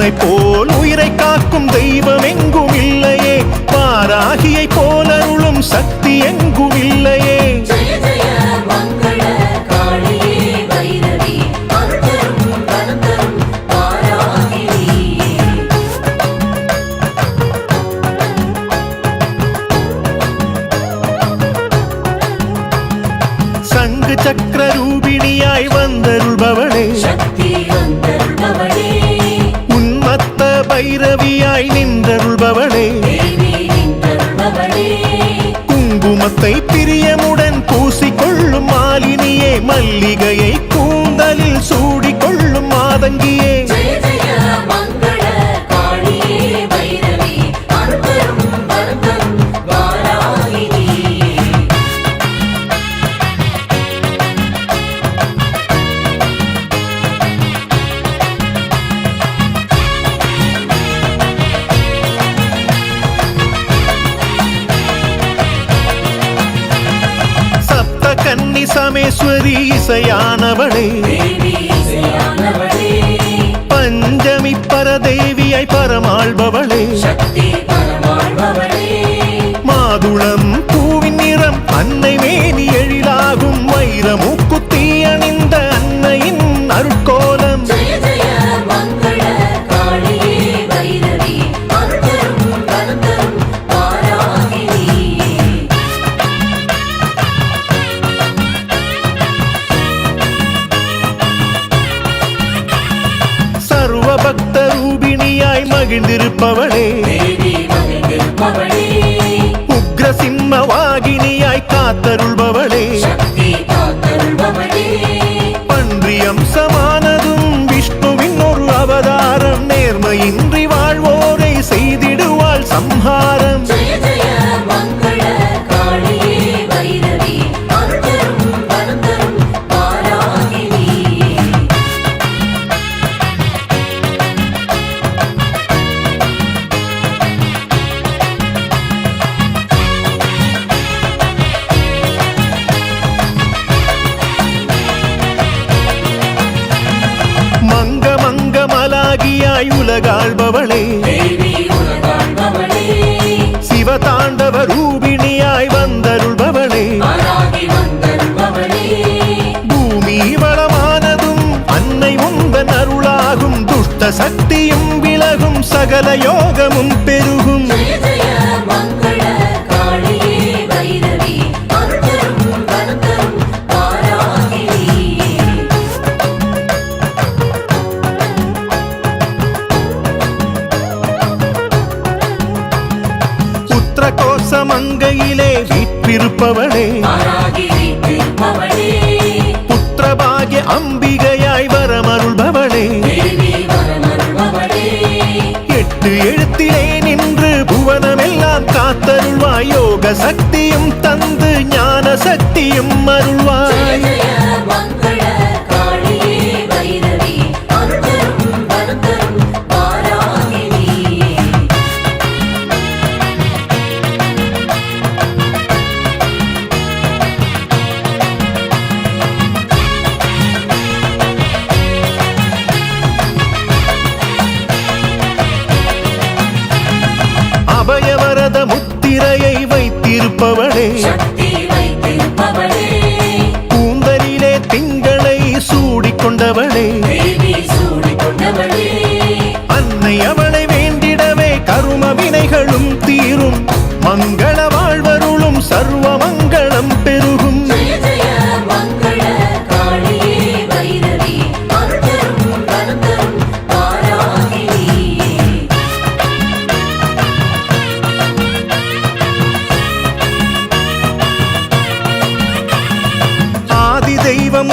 உன்னை போல் உயிரை காக்கும் தெய்வம் எங்கும் இல்லையே. பாராகியை போல் அருளும் சக்தி எங்கும் இல்லையே. சங்கு சக்கர ரூபிணியாய் வந்தருள்பவளே சக்தி தேவியாய் நின்றருள்பவளே. குங்குமத்தை பிரியமுடன் பூசிக்கொள்ளும் மாலினியே மல்லிகையை சமேஸ்வரி இசையானவளே. பஞ்சமி பரதேவியாய் பரமாள்பவளே மாதுளம் பூவின் நிறம் அன்னை மேனி எழிலாகும் வைரமுக்குத்தி அணிந்த அன்னையின் அருட்கோலம் மகிழ்ந்திருப்பவளே. மலாகியாய் உலகாள்பவளே சிவதாண்டவ ரூபிணியாய் வந்தருள்பவளே. பூமி வளமானதும் அன்னை உந்தன் அருளாகும் துஷ்ட சக்தியும் விலகும் சகல யோகமும் பெருகும் அம்பிகையாய் வரமருள்பவளே. தேவி எட்டு எழுத்திலே நின்று புவனமெல்லாம் காத்தருள்வாய் யோக சக்தியும் தந்து ஞான சக்தியும் ஜெய அருள்வாய்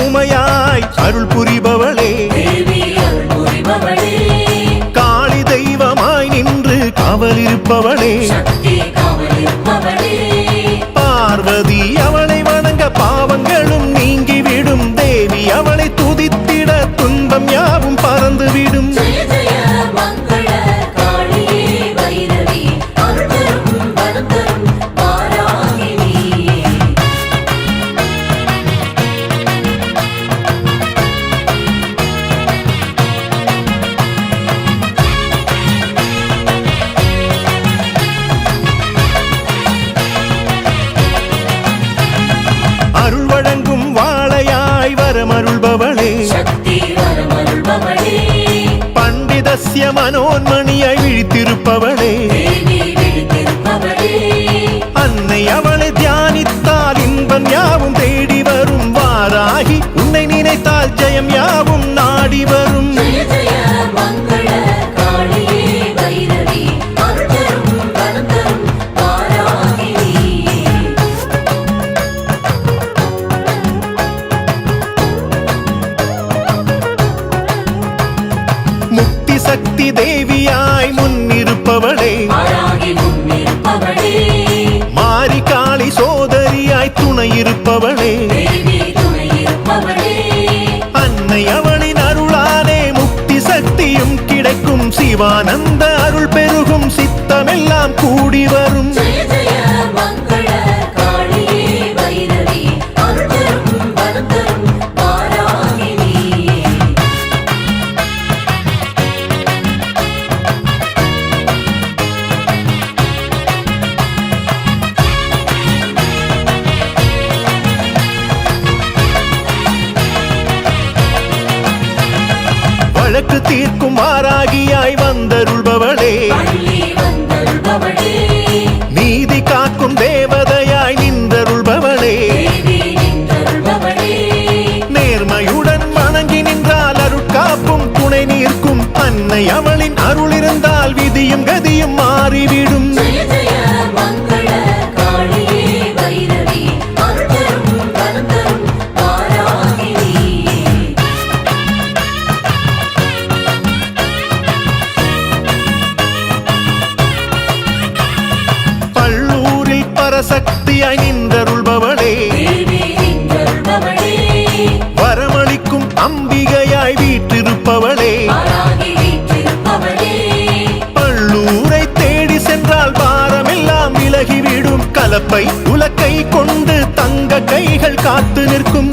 உமையாய் அருள் புரிபவளே. காளி தெய்வமாய் நின்று காவலிருப்பவளே. பார்வதி அவளை. பண்டிதஸ்ய மனோன்மணியாய் விழித்திருப்பவளே சக்தி தேவியாய் முன்னிருப்பவளே. மாரி காளி சோதரியாய் துணை இருப்பவளே அன்னை அவளின் அருளாலே முக்தி சக்தியும் கிடைக்கும். சிவானந்த அருள் பெருகும். சித்தமெல்லாம் கூடி வரும். வழக்கு தீர்க்கும் மாறாகியாய் வந்தருள்பவளே. நீதி காக்கும் தேவதையாய் நின்றருள்பவளே. தேவி நின்றருள்பவளே. நேர்மையுடன் வணங்கி நின்றால் அருட்காப்பும் துணை நிற்கும் அன்னை அவளின் அருள் இருந்தால் விதியும் கதியும் மாறிவிடும். விலகிவிடும் உலக்கை கொண்டு தங்க கைகள் காத்து நிற்கும்.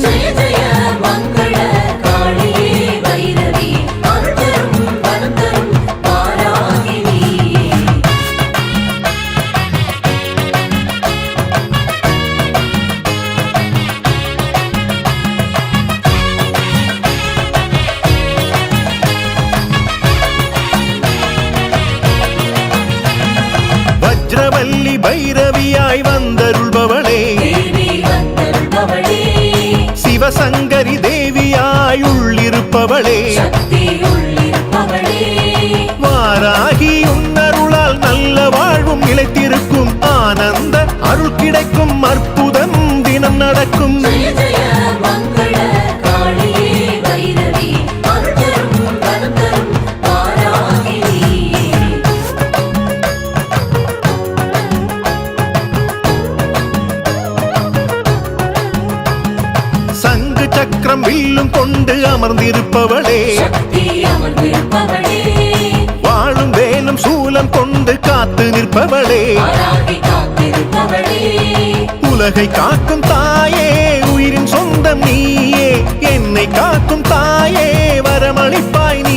பைரவியாய் வந்தருள்பவளே சிவசங்கரி தேவியாய் உள்ளிருப்பவளே. வாராகி உன்னருளால் நல்ல வாழ்வும் நிலைத்திருக்கும் ஆனந்த அருள் கிடைக்கும் அற்புதம் அமர்ந்திருப்பவளே. வாழும் வேலும் சூலம் கொண்டு காத்து நிற்பவளே. உலகை காக்கும் தாயே உயிரின் சொந்தம் நீயே. என்னை காக்கும் தாயே வரமளிப்பாய் நீயே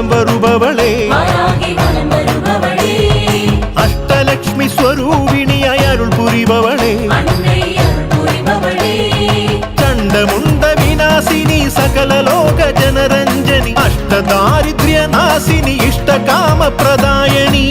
வலம் வருபவளே அஷ்டலட்சுமி ஸ்வரூபிணியாய் அருள் புரிபவளே சண்டமுண்ட விநாசினி சகல லோக ஜனரஞ்சனி அஷ்ட தாரித்ய நாசினி இஷ்ட காம பிரதாயணி